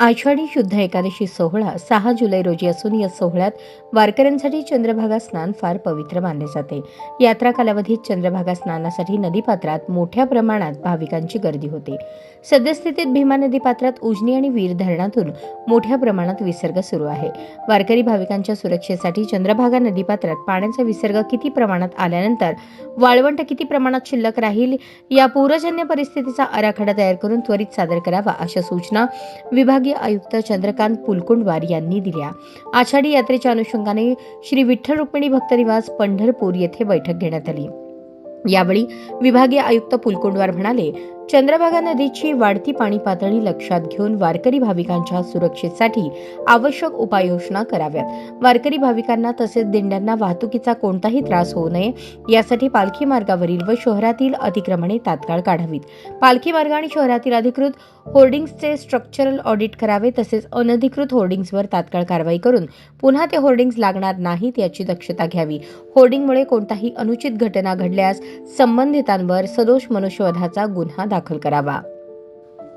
आषाढी शुद्ध एकादशी सोहळा सहा जुलै रोजी असून या सोहळ्यात वारकऱ्यांसाठी चंद्रभागा स्नान फार पवित्र मानले जाते. यात्रा कालावधीत चंद्रभागा स्नानासाठी नदीपात्रात मोठ्या प्रमाणात भाविकांची गर्दी होते. सद्यस्थितीत भीमा नदीपात्रात उजनी आणि वीर धरणातून मोठ्या प्रमाणात विसर्ग सुरू आहे. वारकरी भाविकांच्या सुरक्षेसाठी चंद्रभागा नदीपात्रात पाण्याचा विसर्ग किती प्रमाणात आल्यानंतर वाळवंट किती प्रमाणात शिल्लक राहील या पूरजन्य परिस्थितीचा आराखडा तयार करून त्वरित सादर करावा अशा सूचना विभाग विभागीय आयुक्त चंद्रकांत पुलकुंडवार यांनी दिल्या. आषाढी यात्रेच्या अनुषंगाने श्री विठ्ठल रुक्मिणी भक्त निवास पंढरपूर येथे बैठक घेण्यात आली. यावेळी विभागीय आयुक्त पुलकुंडवार म्हणाले चंद्रभागा नदीची वाढती पाणी पातळी लक्षात घेऊन वारकरी भाविकांच्या सुरक्षेसाठी आवश्यक उपाययोजना कराव्यात. वारकरी भाविकांना तसेच दिंड्यांना वाहतुकीचा कोणताही त्रास होऊ नये यासाठी पालखी मार्गावरील व शहरातील अतिक्रमणे तात्काळ काढावीत. पालखी मार्ग आणि शहरातील अधिकृत होर्डिंग्सचे स्ट्रक्चरल ऑडिट करावे तसेच अनधिकृत होर्डिंग्सवर तात्काळ कारवाई करून पुन्हा ते होर्डिंग्स लागणार नाहीत याची दक्षता घ्यावी. होर्डिंगमुळे कोणताही अनुचित घटना घडल्यास संबंधितांवर सदोष मनुष्यवधाचा गुन्हा दाखल करावा.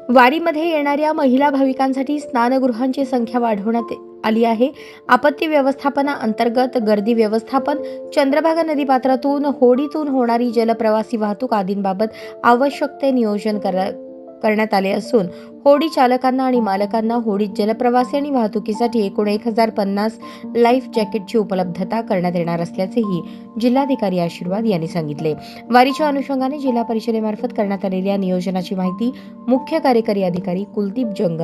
वारीमध्ये येणाऱ्या महिला भाविकांसाठी स्नानगृहांची संख्या वाढवण्यात आली आहे. आपत्ती व्यवस्थापना अंतर्गत गर्दी व्यवस्थापन चंद्रभागा नदीपात्रातून होडीतून होणारी जलप्रवासी वाहतूक आदींबाबत आवश्यक ते नियोजन करा करण्यात आले असून होडी चालकांना आणि मालकांना होडीत जलप्रवासी आणि वाहतुकीसाठी एकूण एक हजार पन्नास लाईफ जॅकेटची उपलब्धता करण्यात येणार असल्याचेही जिल्हाधिकारी आशीर्वाद यांनी सांगितले. वारीच्या अनुषंगाने जिल्हा परिषदेमार्फत करण्यात आलेल्या नियोजनाची माहिती मुख्य कार्यकारी अधिकारी कुलदीप जंग